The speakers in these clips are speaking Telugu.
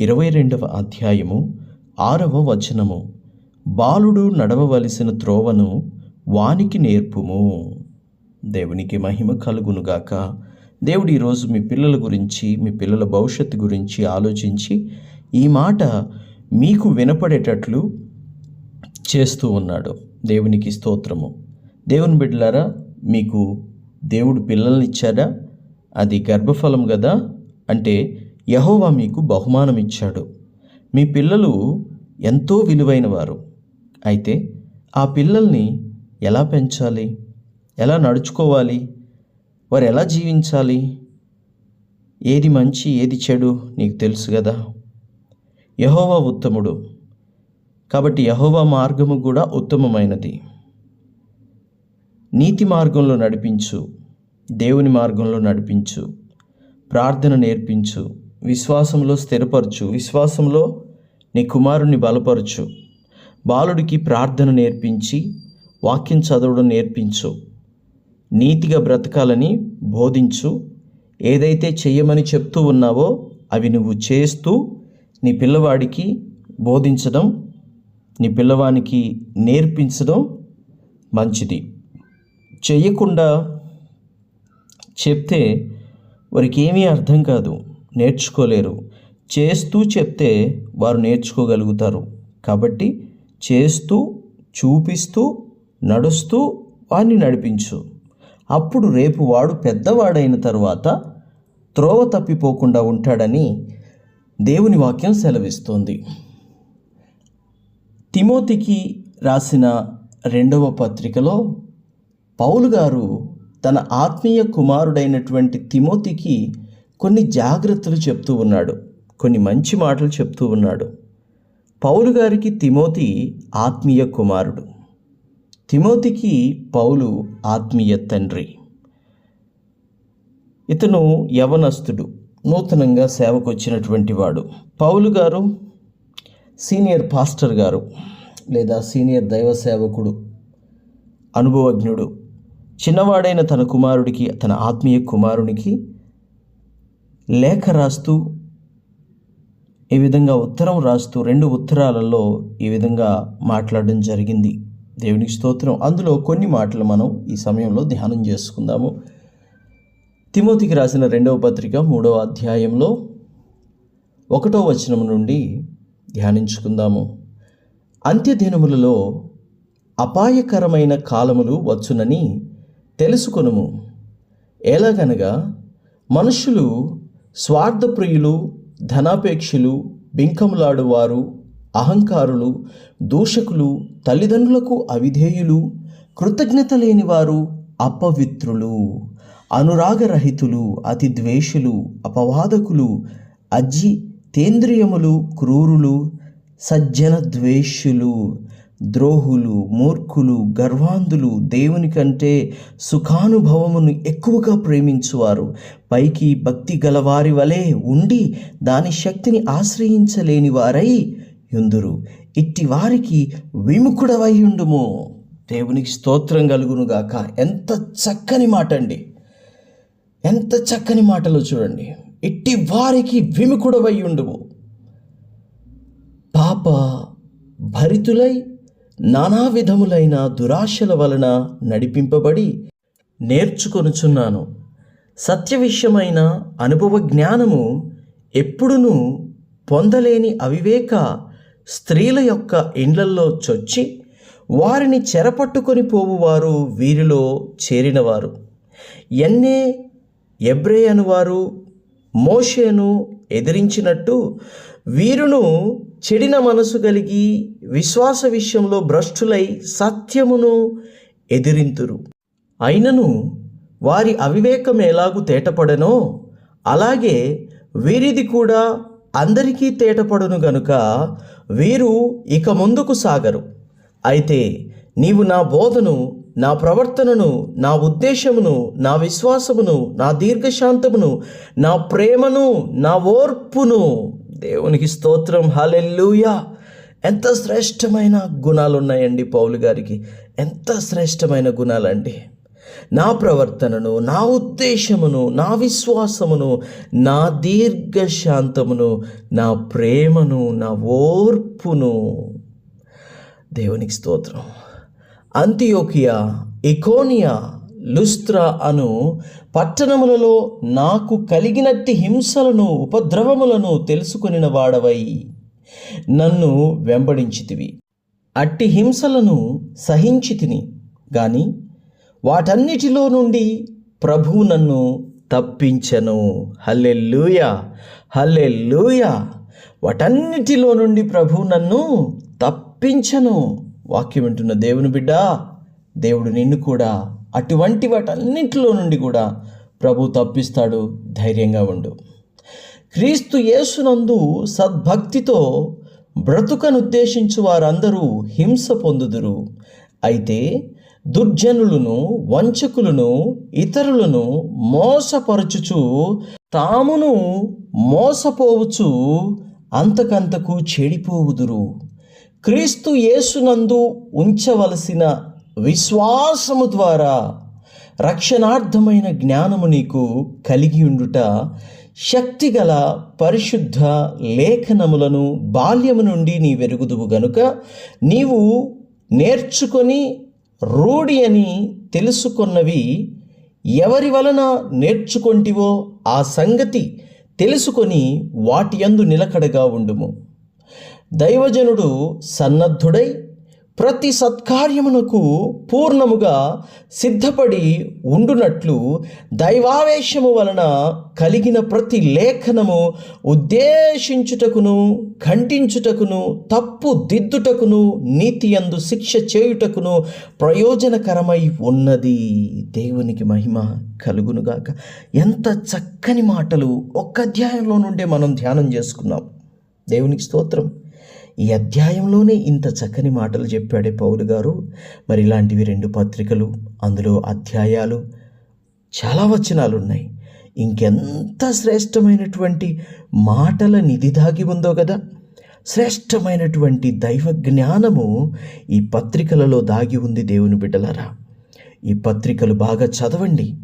ఇరవై రెండవ అధ్యాయము ఆరవ వచనము. బాలుడు నడవవలసిన త్రోవను వానికి నేర్పుము. దేవునికి మహిమ కలుగునుగాక దేవుడు ఈరోజు మీ పిల్లల గురించి మీ పిల్లల భవిష్యత్తు గురించి ఆలోచించి ఈ మాట మీకు వినపడేటట్లు చేస్తూ ఉన్నాడు. దేవునికి స్తోత్రము. దేవుని బిడ్డలారా మీకు దేవుడు పిల్లల్ని ఇచ్చాడా? అది గర్భఫలం కదా అంటే యహోవా మీకు బహుమానం ఇచ్చాడు మీ పిల్లలు ఎంతో విలువైన వారు అయితే ఆ పిల్లల్ని ఎలా పెంచాలి? ఎలా నడుచుకోవాలి? వారు ఎలా జీవించాలి? ఏది మంచి ఏది చెడు నీకు తెలుసు కదా యహోవా ఉత్తముడు. కాబట్టి యహోవా మార్గము కూడా ఉత్తమమైనది. నీతి మార్గంలో నడిపించు. దేవుని మార్గంలో నడిపించు. ప్రార్థన నేర్పించు. విశ్వాసంలో స్థిరపరచు. విశ్వాసంలో నీ కుమారుణ్ణి బలపరచు. బాలుడికి ప్రార్థన నేర్పించి వాక్యం చదవడం నేర్పించు. నీతిగా బ్రతకాలని బోధించు. ఏదైతే చెయ్యమని చెప్తూ ఉన్నావో అవి నువ్వు చేస్తూ నీ పిల్లవాడికి బోధించడం నీ పిల్లవానికి నేర్పించడం మంచిది. చేయకుండా చెప్తే వారికి ఏమీ అర్థం కాదు. నేర్చుకోలేరు. చేస్తూ చెప్తే వారు నేర్చుకోగలుగుతారు. కాబట్టి చేస్తూ చూపిస్తూ నడుస్తూ వాడిని నడిపించు. అప్పుడు రేపు వాడు పెద్దవాడైన తర్వాత త్రోవ తప్పిపోకుండా ఉంటాడని దేవుని వాక్యం సెలవిస్తోంది. తిమోతికి రాసిన రెండవ పత్రికలో పౌలు గారు తన ఆత్మీయ కుమారుడైనటువంటి తిమోతికి కొన్ని జాగ్రత్తలు చెప్తూ ఉన్నాడు. కొన్ని మంచి మాటలు చెప్తూ ఉన్నాడు. పౌలు గారికి తిమోతి ఆత్మీయ కుమారుడు. తిమోతికి పౌలు ఆత్మీయ తండ్రి. ఇతను యవనస్తుడు. నూతనంగా సేవకు వచ్చినటువంటి వాడు. పౌలు గారు సీనియర్ పాస్టర్ గారు లేదా సీనియర్ దైవ సేవకుడు అనుభవజ్ఞుడు. చిన్నవాడైన తన కుమారుడికి తన ఆత్మీయ కుమారునికి లేఖ రాస్తూ ఈ విధంగా ఉత్తరం రాస్తూ రెండు ఉత్తరాలలో ఈ విధంగా మాట్లాడడం జరిగింది. దేవునికి స్తోత్రం. అందులో కొన్ని మాటలు మనం ఈ సమయంలో ధ్యానం చేసుకుందాము. తిమోతికి రాసిన రెండవ పత్రిక మూడవ అధ్యాయంలో ఒకటో వచనం నుండి ధ్యానించుకుందాము. అంత్యదినములలో అపాయకరమైన కాలములు వచ్చునని తెలుసుకొనుము. ఎలాగనగా మనుషులు స్వార్థప్రియులు ధనాపేక్షులు బింకములాడువారు అహంకారులు దూషకులు తల్లిదండ్రులకు అవిధేయులు కృతజ్ఞత లేనివారు అపవిత్రులు అనురాగరహితులు అతి ద్వేషులు అపవాదకులు అజ్జి తేంద్రియములు క్రూరులు సజ్జన ద్వేషులు ద్రోహులు మూర్ఖులు గర్వాంధులు దేవుని కంటే సుఖానుభవమును ఎక్కువగా ప్రేమించువారు. పైకి భక్తి గలవారి వలె ఉండి దాని శక్తిని ఆశ్రయించలేని వారై యుందురు. ఇట్టి వారికి విముఖుడవయ్యుండుము దేవునికి స్తోత్రం కలుగునుగాక ఎంత చక్కని మాట అండి ఎంత చక్కని మాటలు చూడండి. ఇట్టి వారికి విముఖుడవయ్యుండుము పాప భరితులై నానా విధములైన దురాశల వలన నడిపింపబడి నేర్చుకొనుచున్నాను. సత్య విషయమైన అనుభవ జ్ఞానము ఎప్పుడునూ పొందలేని అవివేక స్త్రీల యొక్క ఇండ్లల్లో చొచ్చి వారిని చెరపట్టుకొని పోవువారు వీరిలో చేరినవారు. ఎన్నే ఎబ్రే అనువారు మోషేను ఎదిరించినట్టు వీరును చెడిన మనసు కలిగి విశ్వాస విషయంలో భ్రష్టులై సత్యమును ఎదిరింతురు. అయినను వారి అవివేకం ఎలాగు తేటపడనో అలాగే వీరిది కూడా అందరికీ తేటపడును గనుక వీరు ఇక ముందుకు సాగరు. అయితే నీవు నా బోధను నా ప్రవర్తనను నా ఉద్దేశమును నా విశ్వాసమును నా దీర్ఘశాంతమును నా ప్రేమను నా ఓర్పును దేవునికి స్తోత్రం. హలెల్లుయా. ఎంత శ్రేష్టమైన గుణాలు ఉన్నాయండి పౌలు గారికి. ఎంత శ్రేష్టమైన గుణాలండి. నా ప్రవర్తనను నా ఉద్దేశమును నా విశ్వాసమును నా దీర్ఘశాంతమును నా ప్రేమను నా ఓర్పును. దేవునికి స్తోత్రం. అంతియోకియా ఇకోనియా లుస్త్రా అను పట్టణములలో నాకు కలిగినట్టి హింసలను ఉపద్రవములను తెలుసుకొనిన వాడవై. నన్ను వెంబడించితివి. అట్టి హింసలను సహించితిని. గాని వాటన్నిటిలో నుండి ప్రభువు నన్ను తప్పించను. హల్లెల్లుయా హల్లెల్లుయా వాటన్నిటిలో నుండి ప్రభువు నన్ను తప్పించను. వాక్యం వింటున్న దేవుని బిడ్డ దేవుడు నిన్ను కూడా అటువంటి వాటన్నింటిలో నుండి కూడా ప్రభు తప్పిస్తాడు ధైర్యంగా ఉండు. క్రీస్తు యేసునందు సద్భక్తితో బ్రతుకనుద్దేశించు వారందరూ హింస పొందుదురు. అయితే దుర్జనులను వంచకులను ఇతరులను మోసపరచుచు తామును మోసపోవచ్చు అంతకంతకు చెడిపోవుదురు. క్రీస్తు యేసునందు ఉంచవలసిన విశ్వాసము ద్వారా రక్షణార్థమైన జ్ఞానము నీకు కలిగి ఉండుట శక్తిగల పరిశుద్ధ లేఖనములను బాల్యము నుండి నీ వెరుగుదువు గనుక నీవు నేర్చుకొని రూఢి అని తెలుసుకున్నవి ఎవరి వలన నేర్చుకొంటివో ఆ సంగతి తెలుసుకొని వాటి యందు నిలకడగా ఉండుము. దైవజనుడు సన్నద్ధుడై ప్రతి సత్కార్యమునకు పూర్ణముగా సిద్ధపడి ఉండునట్లు దైవావేశము వలన కలిగిన ప్రతి లేఖనము ఉద్దేశించుటకును ఖండించుటకును తప్పు దిద్దుటకును నీతి అందు శిక్ష చేయుటకును ప్రయోజనకరమై ఉన్నది. దేవునికి మహిమ కలుగునుగాక. ఎంత చక్కని మాటలు ఒక్క అధ్యాయంలో నుండే మనం ధ్యానం చేసుకున్నాం. దేవునికి స్తోత్రం. ఈ అధ్యాయంలోనే ఇంత చక్కని మాటలు చెప్పాడే పౌలు గారు. మరి ఇలాంటివి రెండు పత్రికలు అందులో అధ్యాయాలు చాలా వచనాలు ఉన్నాయి ఇంకెంత శ్రేష్టమైనటువంటి మాటల నిధి దాగి ఉందో కదా శ్రేష్టమైనటువంటి దైవ జ్ఞానము ఈ పత్రికలలో దాగి ఉంది దేవుని బిడ్డలారా. ఈ పత్రికలు బాగా చదవండి.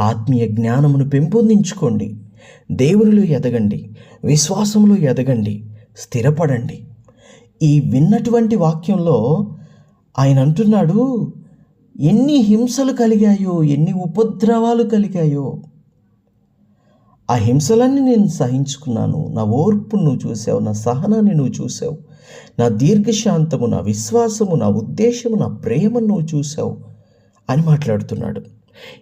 ఆత్మీయ జ్ఞానమును పెంపొందించుకోండి. దేవునిలో ఎదగండి. విశ్వాసంలో ఎదగండి. స్థిరపడండి. ఈ విన్నటువంటి వాక్యంలో ఆయన అంటున్నాడు ఎన్ని హింసలు కలిగాయో ఎన్ని ఉపద్రవాలు కలిగాయో. ఆ హింసలన్నీ నేను సహించుకున్నాను. నా ఓర్పును నువ్వు చూసావు నా సహనాన్ని నువ్వు చూసావు. నా దీర్ఘశాంతము నా విశ్వాసము నా ఉద్దేశము నా ప్రేమను నువ్వు చూసావు అని మాట్లాడుతున్నాడు.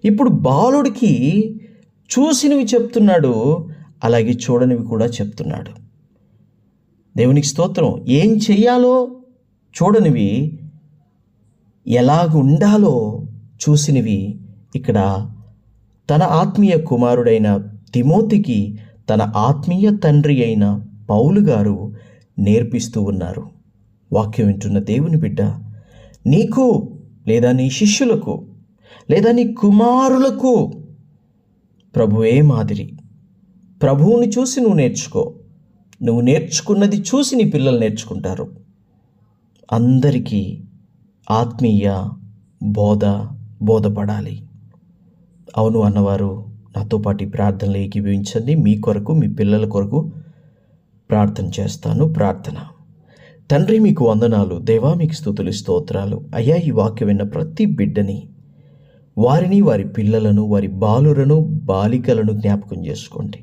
ఇప్పుడు బాలుడికి చూసినవి చెప్తున్నాడు అలాగే చూడనివి కూడా చెప్తున్నాడు. దేవునికి స్తోత్రం. ఏం చెయ్యాలో చూడనివి ఎలాగుండాలో చూసినవి. ఇక్కడ తన ఆత్మీయ కుమారుడైన తిమోతికి తన ఆత్మీయ తండ్రి అయిన పౌలు గారు నేర్పిస్తూ ఉన్నారు. వాక్యం వింటున్న దేవుని బిడ్డ నీకు లేదా నీ శిష్యులకు లేదా నీ కుమారులకు ప్రభువే మాదిరి. ప్రభువుని చూసి నువ్వు నేర్చుకో. నువ్వు నేర్చుకున్నది చూసి నీ పిల్లలు నేర్చుకుంటారు. అందరికీ ఆత్మీయ బోధ బోధపడాలి. అవును అన్నవారు నాతో పాటు ఈ ప్రార్థనలు ఏకీభవించండి. మీ కొరకు మీ పిల్లల కొరకు ప్రార్థన చేస్తాను. ప్రార్థన. తండ్రి మీకు వందనాలు. దేవా మీకు స్థుతులు స్తోత్రాలు. అయ్యా ఈ వాక్యం విన్న ప్రతి బిడ్డని వారిని వారి పిల్లలను వారి బాలులను బాలికలను జ్ఞాపకం చేసుకోండి.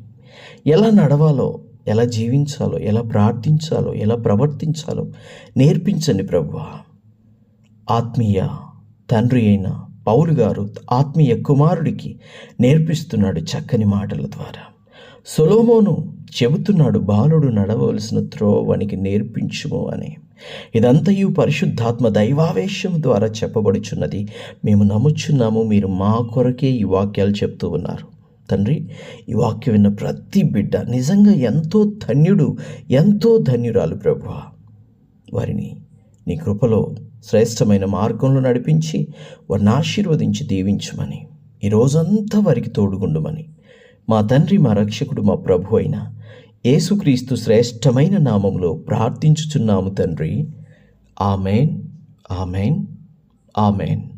ఎలా నడవాలో ఎలా జీవించాలో ఎలా ప్రార్థించాలో ఎలా ప్రవర్తించాలో నేర్పించండి ప్రభు ఆత్మీయ తండ్రి అయిన పౌలు గారు ఆత్మీయ కుమారుడికి నేర్పిస్తున్నాడు చక్కని మాటల ద్వారా. సొలోమోను చెబుతున్నాడు బాలుడు నడవలసిన త్రోవనికి నేర్పించుము అని. ఇదంతయు పరిశుద్ధాత్మ దైవావేశం ద్వారా చెప్పబడుచున్నది. మేము నమ్ముచున్నాము మీరు మా కొరకే ఈ వాక్యాలు చెప్తూ ఉన్నారు. తండ్రి ఈ వాక్యం విన్న ప్రతి బిడ్డ నిజంగా ఎంతో ధన్యుడు ఎంతో ధన్యురాలు ప్రభు వారిని నీ కృపలో శ్రేష్టమైన మార్గంలో నడిపించి వారిని ఆశీర్వదించి దీవించమని ఈ రోజంతా వారికి తోడుగుండుమని మా తండ్రి మా రక్షకుడు మా ప్రభు అయిన యేసుక్రీస్తు శ్రేష్టమైన నామంలో ప్రార్థించుచున్నాము తండ్రి. Amen amen amen.